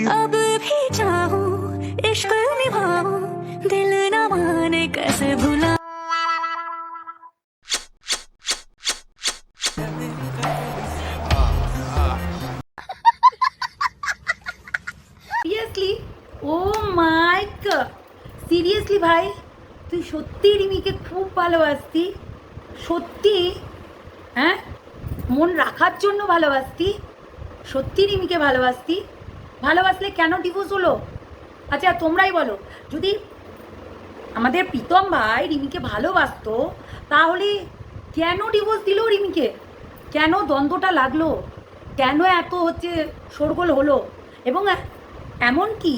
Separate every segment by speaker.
Speaker 1: अब भी चाहूं इश्क निभाऊं दिल न माने कैसे भुला
Speaker 2: সিরিয়াসলি ও মাই সিরিয়াসলি ভাই তুই সত্যি রিমিকে খুব ভালোবাসতি সত্যি হ্যাঁ মন রাখার জন্য ভালোবাসতি সত্যি রিমিকে ভালোবাসতি ভালোবাসলে কেন ডিভোর্স হলো? আচ্ছা তোমরাই বলো। যদি আমাদের প্রীতম ভাই রিমিকে ভালোবাসতো, তাহলে কেন ডিভোর্স দিল রিমিকে? কেন দ্বন্দ্বটা লাগল? কেন এত হচ্ছে শোরগোল হলো? এবং এমনকি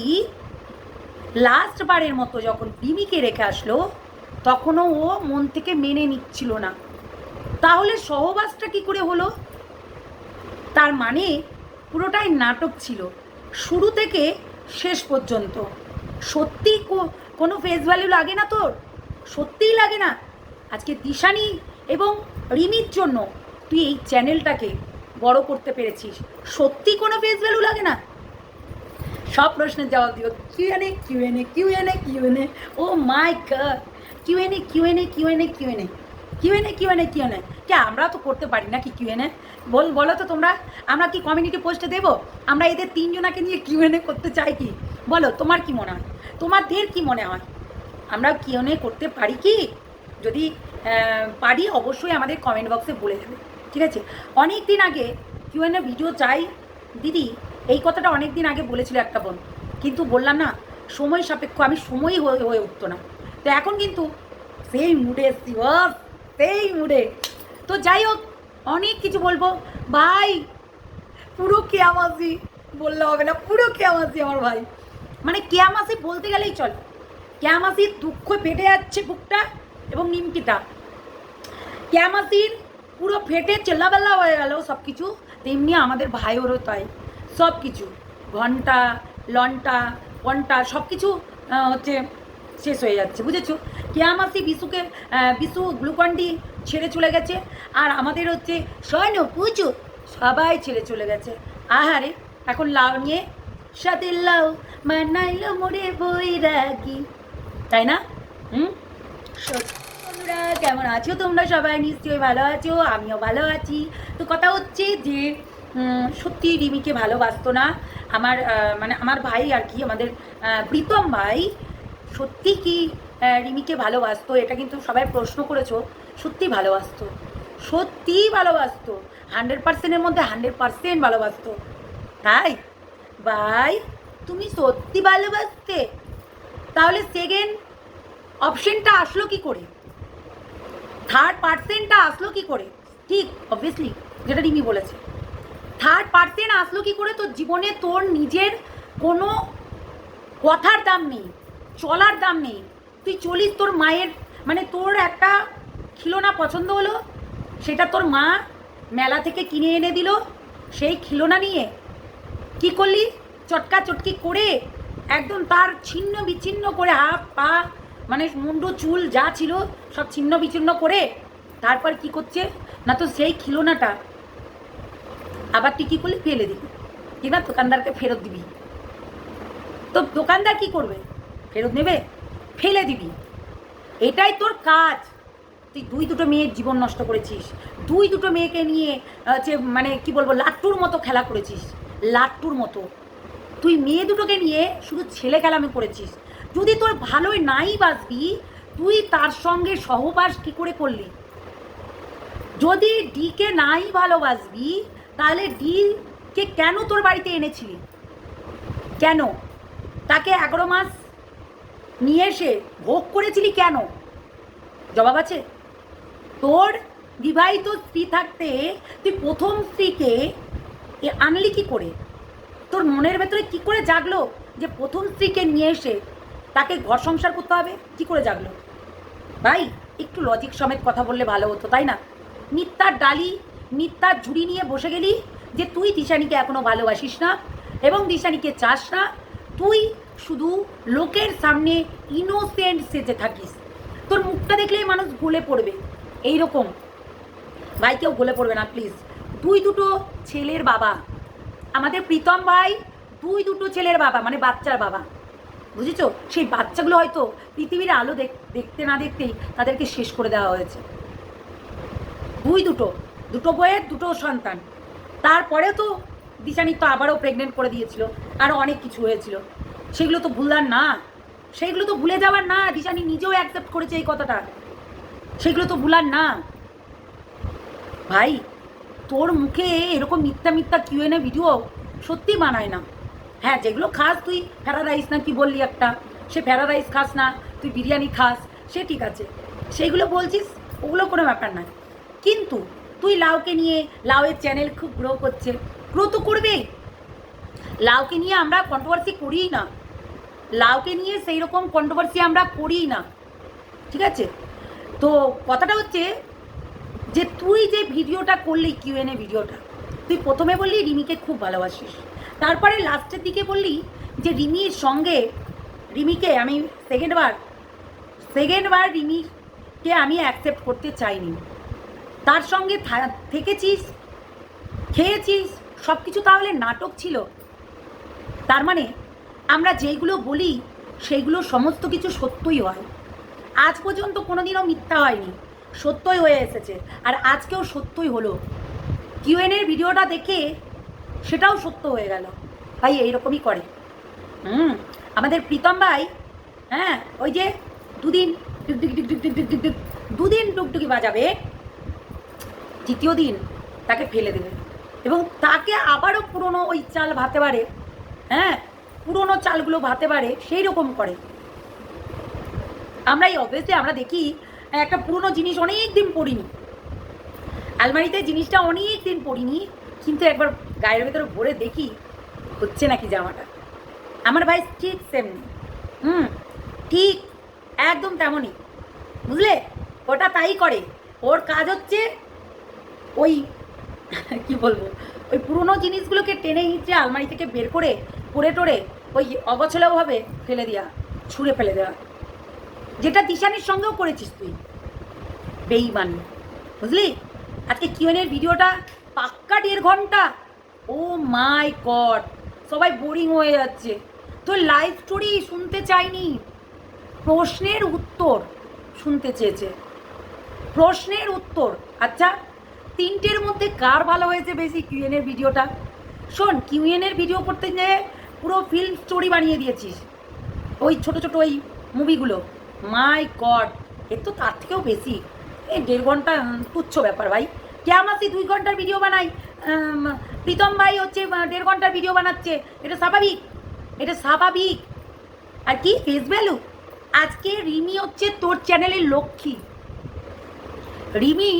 Speaker 2: লাস্ট বারের মতো যখন রিমিকে রেখে আসলো, তখনও ও মন থেকে মেনে নিচ্ছিল না। তাহলে সহবাসটা কি করে হলো? তার মানে পুরোটাই নাটক ছিল। শুরু থেকে শেষ পর্যন্ত। সত্যি কোনো ফেস ভ্যালু লাগে না তোর? সত্যিই লাগে না। আজকে দিশানি এবং রিমির জন্য তুই এই চ্যানেলটাকে বড় করতে পেরেছিস। সত্যি কোনো ফেস ভ্যালু লাগে না? সব প্রশ্নের জবাব দিও। QnA QnA QnA QnA oh my God QnA QnA QnA QnA QnA QnA QnA কে আমরা তো করতে পারি না কি কিউএনএ বল, বলো তো তোমরা। আমরা কি কমিউনিটি পোস্টে দেবো? আমরা এদের তিনজনাকে নিয়ে কিউএনএ করতে চাই কি? বলো, তোমার কি মনে হয়? তোমাদের কি মনে হয়? আমরা কিউএনএ করতে পারি কি? যদি পারি, অবশ্যই আমাদের কমেন্ট বক্সে বলে দেবে। ঠিক আছে? অনেক দিন আগে কিউএনএ ভিডিও চাই। দিদি, এই কথাটা অনেক দিন আগে বলেছিল একটা বোন। কিন্তু বললাম না, সময় সাপেক্ষ। আমি সময়ই হয়ে উঠতো না। তো এখন কিন্তু সেই মুডে এসছি সেই মুডে তো যাই হোক, অনেক কিছু বলব। ভাই, পুরো কেয়ামাসি বললে হবে না, পুরো কেয়ামাসি আমার ভাই। মানে কেয়ামাসি বলতে গেলেই চলে। কেয়ামাসির দুঃখ ফেটে যাচ্ছে বুকটা এবং নিমকিটা। ক্যামাসির পুরো ফেটে চেল্লাবেল্লা হয়ে গেল সব কিছু তেমনি আমাদের ভাইয়েরও তাই। সব কিছু ঘণ্টা, লন্টা কন্টা সব কিছু হচ্ছে শেষ হয়ে যাচ্ছে, বুঝেছ? কেয়ামাসি বিশুকে বিশু গ্লুকন্ডি ছেড়ে চলে গেছে, আর আমাদের হচ্ছে সৈন্য পুজো সবাই ছেড়ে চলে গেছে। আহারে, এখন লাউ নিয়ে সাথে লাউ মানাইলো মোরে বৈরাগী। তাই না? হুম? বন্ধুরা, কেমন আছো তোমরা সবাই? নিশ্চয়ই ভালো আছো, আমিও ভালো আছি। তো কথা হচ্ছে যে সত্যি রিমিকে ভালোবাসতো না। আমার মানে আমার ভাই আর কি, আমাদের প্রীতম ভাই সত্যি কি রিমিকে ভালোবাসতো? এটা কিন্তু সবাই প্রশ্ন করেছ। সত্যি ভালোবাসতো। সত্যিই ভালোবাসতো। হান্ড্রেড পার্সেন্টের মধ্যে হান্ড্রেড পার্সেন্ট ভালোবাসতো। তাই ভাই, তুমি সত্যি ভালোবাসতে? তাহলে সেকেন্ড অপশনটা আসলো কি করে? থার্ড পার্সেন্টটা আসলো কি করে? ঠিক অবভিয়াসলি যেটা রিমি বলেছে। থার্ড পার্সেন্ট আসলো কি করে? তোর জীবনে তোর নিজের কোনো কথার দাম নেই। চলার দাম নেই। তুই চলিস তোর মায়ের মানে তোর একটা খিলোনা পছন্দ হলো, সেটা তোর মা মেলা থেকে কিনে এনে দিল, সেই খিলোনা নিয়ে কি করলি? চটকা চটকি করে একদম তার ছিন্ন বিচ্ছিন্ন করে হাত, পা মানে মুন্ডু, চুল যা ছিল সব ছিন্ন বিচ্ছিন্ন করে তারপর কি করছে? না তো সেই খিলোনাটা আবার তুই কী করলি? ফেলে দিবি। কিনা দোকানদারকে ফেরত দিবি। তো দোকানদার কি করবে? ফেরত নেবে? ফেলে দিবি। এটাই তোর কাজ। তুই দুই দুটো মেয়ের জীবন নষ্ট করেছিস। দুই দুটো মেয়েকে নিয়ে হচ্ছে মানে কি বলব, লাট্টুর মতো খেলা করেছিস। লাট্টুর মতো। তুই মেয়ে দুটোকে নিয়ে শুধু ছেলে খেলামি করেছিস। যদি তোর ভালোই নাই বাসবি তুই তার সঙ্গে সহবাস কি করে করলি? যদি ডিকে নাই ভালোবাসবি, তাহলে ডিকে কেন তোর বাড়িতে এনেছিলি? কেন? তাকে এগারো মাস নিয়ে এসে ভোগ করেছিলি কেন? জবাব আছে, তোর বিবাহিত স্ত্রী থাকতে তুই প্রথম স্ত্রীকে এ আনলি কি করে? তোর মনের ভেতরে কি করে জাগলো যে প্রথম স্ত্রীকে নিয়ে এসে তাকে ঘর সংসার করতে হবে? কি করে জাগলো? ভাই, একটু লজিক সমেত কথা বললে ভালো হতো, তাই না? মিথ্যার ডালি মিথ্যার ঝুড়ি নিয়ে বসে গেলি যে তুই দিশানিকে এখনও ভালোবাসিস না এবং দিশানিকে চাস না। তুই শুধু লোকের সামনে ইনোসেন্ট সেজে থাকিস। তোর মুখটা দেখলেই মানুষ গলে পড়বে। এই রকম ভাই, কেউ গলে পড়বে না প্লিজ দুই দুটো ছেলের বাবা। আমাদের প্রীতম ভাই দুই দুটো ছেলের বাবা মানে বাচ্চার বাবা। বুঝেছ? সেই বাচ্চাগুলো হয়তো পৃথিবীর আলো দেখ- দেখতে না দেখতেই তাদেরকে শেষ করে দেওয়া হয়েছে। দুই দুটো। দুটো বইয়ের, দুটো সন্তান। তারপরে তো দিশানি তো আবারও প্রেগনেন্ট করে দিয়েছিল। আরও অনেক কিছু হয়েছিল। সেগুলো তো ভুলার না। সেগুলো তো ভুলে যাওয়ার না। দিশানি নিজেও অ্যাকসেপ্ট করেছে এই কথাটা। সেগুলো তো ভুলার না। ভাই, তোর মুখে এরকম মিথ্যা মিথ্যা কিউএনএ ভিডিও সত্যি মানায় না। হ্যাঁ যেগুলো খাস তুই ফেরা রাইস না কি বললি একটা? সে ফেরা রাইস খাস না, তুই বিরিয়ানি খাস, সে ঠিক আছে। সেইগুলো বলছিস, ওগুলো কোনো ব্যাপার নয়। কিন্তু তুই লাউকে নিয়ে, লাউয়ের চ্যানেল খুব গ্রো করছে। গ্রো তো করবেই। লাউকে নিয়ে আমরা কন্ট্রোভার্সি করিই না। লাউকে নিয়ে সেই রকম কন্ট্রোভার্সি আমরা করিই না। ঠিক আছে? তো কথাটা হচ্ছে যে, তুই যে ভিডিওটা করলি কিউএনএ ভিডিওটা, তুই প্রথমে বললি রিমিকে খুব ভালোবাসিস, তারপরে লাস্টের দিকে বললি যে, রিমির সঙ্গে, রিমিকে আমি সেকেন্ডবার সেকেন্ডবার রিমিকে আমি অ্যাকসেপ্ট করতে চাইনি। তার সঙ্গে থেকেছিস, খেয়েছিস সব কিছু তাহলে নাটক ছিল। তার মানে আমরা যেইগুলো বলি, সেইগুলো সমস্ত কিছু সত্যই হয়। আজ পর্যন্ত কোনোদিনও মিথ্যা হয়নি। সত্যই হয়ে এসেছে। আর আজকেও সত্যই হলো। কিউএনের ভিডিওটা দেখে সেটাও সত্য হয়ে গেল। ভাই, এইরকমই করে। হুম, আমাদের প্রীতম ভাই হ্যাঁ ওই যে দুদিন দুদিন টুকটুকি বাজাবে। তৃতীয় দিন তাকে ফেলে দেবে। এবং তাকে আবারও পুরনো ওই চাল ভাতে পারে। হ্যাঁ পুরনো চালগুলো ভাতে পারে সেই রকম করে। আমরা এই অবভিয়াসলি আমরা দেখি, একটা পুরনো জিনিস অনেক দিন পরিনি আলমারিতে জিনিসটা অনেক দিন পরিনি কিন্তু একবার গায়ের ভেতরে ভরে দেখি, হচ্ছে নাকি জামাটা। আমার ভাই ঠিক সেমনি। হুম, ঠিক একদম তেমনই। বুঝলে? ওটা তাই করে। ওর কাজ হচ্ছে ওই, কি বলব? ওই পুরনো জিনিসগুলোকে টেনে হিঁচড়ে আলমারি থেকে বের করে টোরে ওই অগছলাভাবে ফেলে দেওয়া ছুঁড়ে ফেলে দেওয়া যেটা দিশানির সঙ্গেও করেছিস তুই। বেইমানি। বুঝলি? আজকে কিউএনের ভিডিওটা পাক্কা দেড় ঘণ্টা। ও মাই গড, সবাই বোরিং হয়ে যাচ্ছে। তোর লাইভ স্টোরি শুনতে চাইনি? প্রশ্নের উত্তর শুনতে চেয়েছে। প্রশ্নের উত্তর। আচ্ছা তিনটের মধ্যে কার ভালো হয়েছে বেশি কিউএনের ভিডিওটা? শোন কিউএনের ভিডিও করতে যেয়ে পুরো ফিল্ম স্টোরি বানিয়ে দিয়েছিস। ওই ছোট ছোট ওই মুভিগুলো। মাই গড এর তো তার থেকেও বেশি। এই দেড় ঘণ্টা তুচ্ছ ব্যাপার ভাই। কেমাসি দুই ঘণ্টার ভিডিও বানাই প্রীতম ভাই হচ্ছে দেড় ঘণ্টার ভিডিও বানাচ্ছে। এটা স্বাভাবিক এটা স্বাভাবিক। আর কি ফেস ভ্যালু আজকে রিমি হচ্ছে তোর চ্যানেলের লক্ষ্মী। রিমি,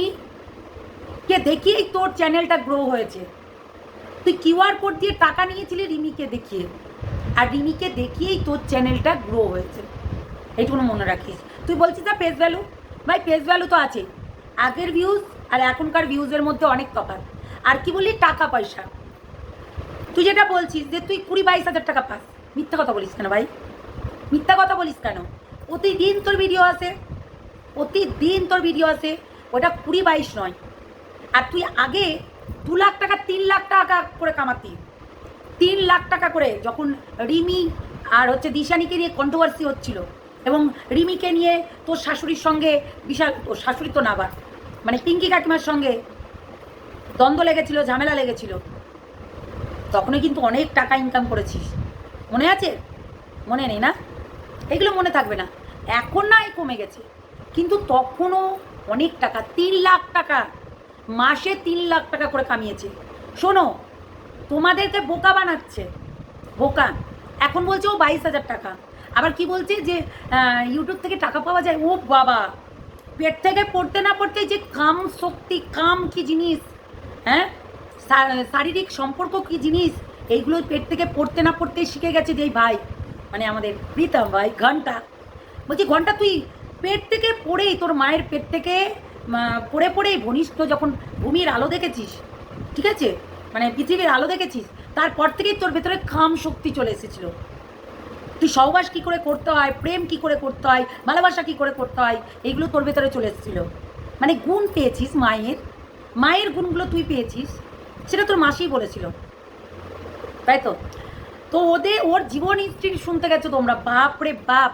Speaker 2: কে দেখিয়েই তোর চ্যানেলটা গ্রো হয়েছে। তুই কিউআর কোড দিয়ে টাকা নিয়েছিলি রিমিকে দেখিয়ে। আর রিমিকে দেখিয়েই তোর চ্যানেলটা গ্রো হয়েছে। এইটুকু মনে রাখিস। তুই বলছিস না পেস ভ্যালু ভাই পেস ভ্যালু তো আছে। আগের ভিউজ আর এখনকার ভিউজের মধ্যে অনেক তফাৎ। আর কি বলি টাকা পয়সা। তুই যেটা বলছিস যে তুই কুড়ি বাইশ হাজার টাকা পাস। মিথ্যা কথা বলিস কেন ভাই? মিথ্যা কথা বলিস কেন? প্রতিদিন তোর ভিডিও আসে। প্রতিদিন তোর ভিডিও আসে। ওটা কুড়ি বাইশ নয়। আর তুই আগে দু লাখ টাকা, তিন লাখ টাকা করে কামাতি তিন লাখ টাকা করে যখন রিমি আর হচ্ছে দিশানিকে নিয়ে কন্ট্রোভার্সি হচ্ছিল এবং রিমিকে নিয়ে তোর শাশুড়ির সঙ্গে বিশাল, তোর শাশুড়ি তো না মানে পিঙ্কি কাকিমার সঙ্গে দ্বন্দ্ব লেগেছিল, ঝামেলা লেগেছিল, তখনই কিন্তু অনেক টাকা ইনকাম করেছিস। মনে আছে? মনে নেই না? এগুলো মনে থাকবে না। এখন নাই কমে গেছে। কিন্তু তখনও অনেক টাকা, তিন লাখ টাকা মাসে তিন লাখ টাকা করে কামিয়েছে। শোনো, তোমাদেরকে বোকা বানাচ্ছে। বোকা। এখন বলছে ও বাইশ হাজার টাকা। আবার কি বলছে যে ইউটিউব থেকে টাকা পাওয়া যায়? ও বাবা! পেট থেকে পড়তে না পড়তে যে কাম শক্তি, কাম কি জিনিস? হ্যাঁ? শারীরিক সম্পর্ক কি জিনিস? এইগুলো পেট থেকে পড়তে না পড়তে শিখে গেছে যেই ভাই মানে আমাদের প্রীতম ভাই, ঘণ্টা। বলছি, ঘণ্টা, তুই পেট থেকে পড়েই তোর মায়ের পেট থেকে পড়ে পড়েই ঘনিষ্ঠ যখন ভূমির আলো দেখেছিস, ঠিক আছে? মানে পৃথিবীর আলো দেখেছিস, তারপর থেকেই তোর ভেতরে খাম শক্তি চলে এসেছিল। তুই সহবাস কী করে করতে হয়, প্রেম কী করে করতে হয়, ভালোবাসা কী করে করতে হয় এগুলো তোর ভেতরে চলে এসেছিল। মানে গুণ পেয়েছিস মায়ের মায়ের গুণগুলো তুই পেয়েছিস, সেটা তোর মাসিই বলেছিল। তাই তো? তো ওদের ওর জীবন হিস্ট্রি শুনতে গেছো তোমরা? বাপ রে বাপ,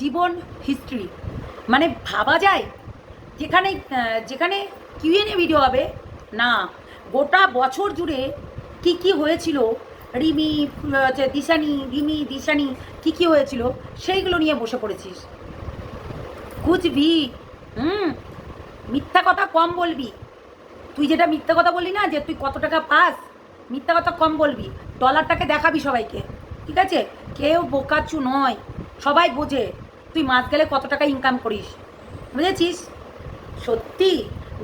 Speaker 2: জীবন হিস্ট্রি। মানে ভাবা যায় যেখানে যেখানে কিউএনএ ভিডিও হবে, না, গোটা বছর জুড়ে কি কি হয়েছিল, রিমি, হচ্ছে দিশানি, রিমি, দিশানি, কি কি হয়েছিল, সেইগুলো নিয়ে বসে পড়েছিস। কুচবি হুম, মিথ্যা কথা কম বলবি। তুই যেটা মিথ্যা কথা বললি না, যে তুই কত টাকা পাস, মিথ্যা কথা কম বলবি। ডলারটাকে দেখাবি সবাইকে, ঠিক আছে? কেউ বোকাচু নয়, সবাই বোঝে, তুই মাস গেলে কত টাকা ইনকাম করিস, বুঝেছিস? সত্যি?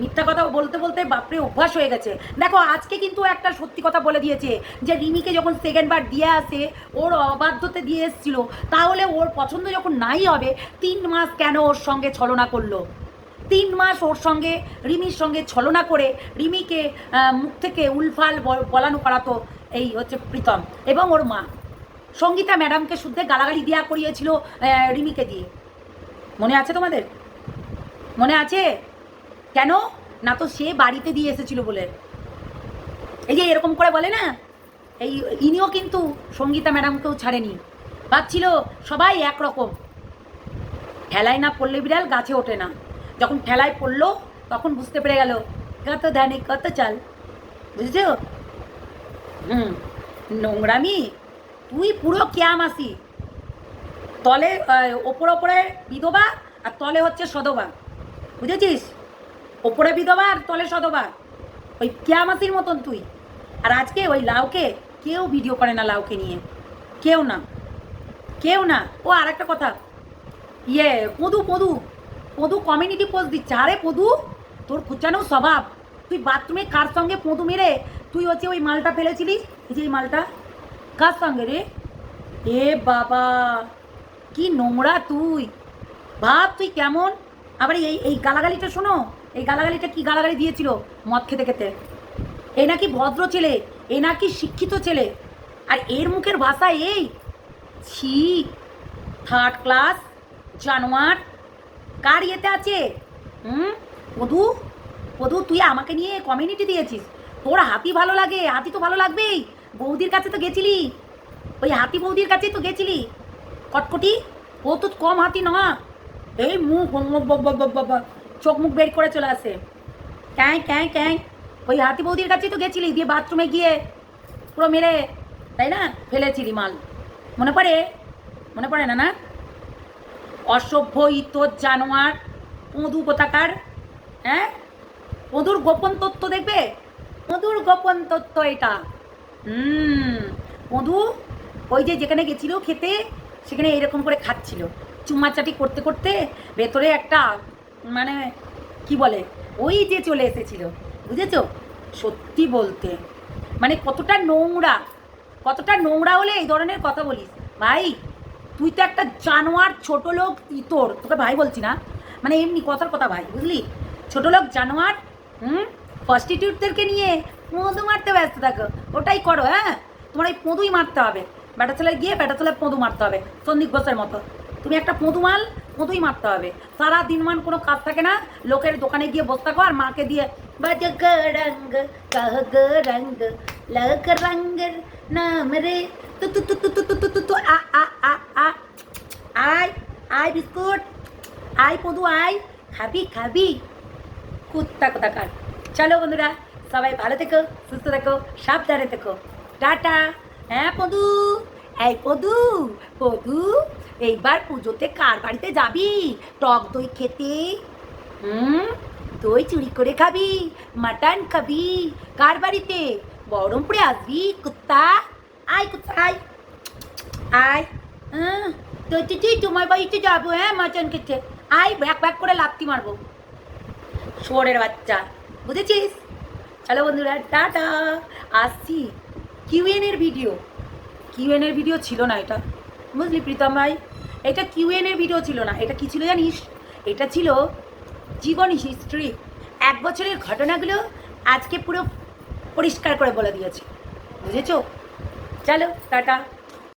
Speaker 2: মিথ্যা কথা বলতে বলতে বাপরে অভ্যাস হয়ে গেছে। দেখো, আজকে কিন্তু একটা সত্যি কথা বলে দিয়েছে যে রিমিকে যখন সেকেন্ড বার দিয়ে আসে, ওর অবাধ্যতে দিয়ে এসেছিল, তাহলে ওর পছন্দ যখন নাই হবে, তিন মাস কেন ওর সঙ্গে ছলনা করল? তিন মাস ওর সঙ্গে, রিমির সঙ্গে ছলনা করে রিমিকে মুখ থেকে উলফাল বলানো করাতো এই হচ্ছে প্রীতম এবং ওর মা। সঙ্গীতা ম্যাডামকে শুদ্ধে গালাগালি দেওয়া করিয়েছিল রিমিকে দিয়ে। মনে আছে তোমাদের? মনে আছে? কেন? না তো সে বাড়িতে দিয়ে এসেছিল বলে। এই যে এরকম করে বলে না? এই ইনিও কিন্তু সঙ্গীতা ম্যাডামকেও ছাড়েনি। ভাবছিল সবাই একরকম। ঠেলায় না পড়লে বিড়াল গাছে ওঠে না। যখন ঠেলায় পড়ল, তখন বুঝতে পেরে গেল, কত ধানে, কত চাল। বুঝেছ? হুম, নোংরামি? তুই পুরো ক্যামাসি। তলে ওপরে ওপরে বিধবা আর তলে হচ্ছে সদবা বুঝেছিস? ওপরে বিধবা আর তলে সদবা ওই ক্যামাসির মতন তুই। আর আজকে ওই লাউকে কেউ ভিডিও করে না লাউকে নিয়ে। কেউ না। কেউ না। ও আর একটা কথা। ইয়ে পদু পদু। পদু কমিউনিটি পোস্ট দিচ্ছে। আরে পদু, তোর কুচানো স্বভাব। তুই বাথরুমে কার সঙ্গে পদু মেরে তুই হচ্ছে ওই মালটা ফেলেছিলি? এই যে এই মালটা। কার সঙ্গে রে? এ বাবা, কি নোংরা তুই। ভাব, তুই কেমন? আবার এই এই গালাগালিটা শোনো। এই গালাগালিটা কি গালাগালি দিয়েছিল মদ খেতে খেতে? এ নাকি ভদ্র ছেলে, এ নাকি শিক্ষিত ছেলে, আর এর মুখের ভাষা এই? ছি থার্ড ক্লাস জানোয়ার, কার ইয়েতে আছে? হুম? পদু পদু তুই আমাকে নিয়ে কমিউনিটি দিয়েছিস। তোর হাতি ভালো লাগে, হাতি তো ভালো লাগবেই। বৌদির কাছে তো গেছিলি। ওই হাতি বৌদির কাছেই তো গেছিলি। কটকটি, ও তো কম হাতি না। এই মুখ চোখ মুখ বের করে চলে আসে। ক্যাঁ ক্যাঁ ক্যাঁ। ওই হাতি বৌদির কাছেই তো গেছিলি, দিয়ে বাথরুমে গিয়ে পুরো মেরে, তাই না? ফেলেছিলি মাল। মনে পড়ে? মনে পড়ে না না? অসভ্য ইতর জানোয়ার পদু কোথাকার হ্যাঁ? পদুর গোপন তথ্য দেখবে? পদুর গোপন তথ্য এটা। হুম। মধু ওই যে যেখানে গেছিল খেতে, সেখানে এরকম করে খাচ্ছিল। চুম্মাচাটি করতে করতে ভেতরে একটা মানে কি বলে, ওই যে চলে এসেছিল, বুঝেছ? সত্যি বলতে। মানে কতটা নোংরা কতটা নোংরা হলে এই ধরনের কথা বলিস। ভাই, তুই তো একটা জানোয়ার, ছোট লোক, ইতর। তোকে ভাই বলছি না। মানে এমনি কথার কথা ভাই, বুঝলি? ছোট লোক, জানোয়ার, হুম? প্রস্টিটিউটদেরকে নিয়ে মধু মারতে ব্যস্ত থাকো। ওটাই করো হ্যাঁ? তোমার এই পঁদুই মারতে হবে। বেটা ছেলে গিয়ে বেটা ছেলে পঁদু মারতে হবে, সন্দীপ ঘোষের মতো। তুমি একটা পঁদু মাল পঁদুই মারতে হবে। সারা দিন মান কোনো কাজ থাকে না, লোকের দোকানে গিয়ে বসে থাকো আর মাকে দিয়ে, বাজে রঙ্গ কহ রঙ্গ লগ রঙ্গের নাম রে। তু তু তু তু তু তু তু তু তু, আ আ আ আ। আয় আয় বিস্কুট, আয় পদু, আয়। খাবি খাবি। কুত্তা কোথাকার। চলো বন্ধুরা, সবাই ভালো থেকো, সুস্থ থেকো, সাবধানে থেকো। টাটা। হ্যাঁ পদু। এই পদু পদু, এইবার পুজোতে কার বাড়িতে যাবি? টক দই খেতে। হুম? দই চুরি করে খাবি, মাটন খাবি। কার বাড়িতে? বহরমপুরে আসবি, কুত্তা। আয় কুত্তা, আয়। আয়। হ্যাঁ তো তুই তোমার বাড়িতে যাব হ্যাঁ মাটন খেতে। আয় ব্যাক ব্যাক করে লাত্তি মারবো। শুয়োরের বাচ্চা, বুঝেছিস? চলো বন্ধুরা, টাটা। আসছি। কিউএনের ভিডিও। কিউএন এর ভিডিও ছিল না এটা। বুঝলি প্রীতম ভাই? এটা কিউএন এর ভিডিও ছিল না। এটা কি ছিল জানিস? এটা ছিল জীবন হিস্ট্রি এক বছরের ঘটনাগুলো আজকে পুরো পরিষ্কার করে বলে দিয়েছে। বুঝেছ? চলো, টাটা।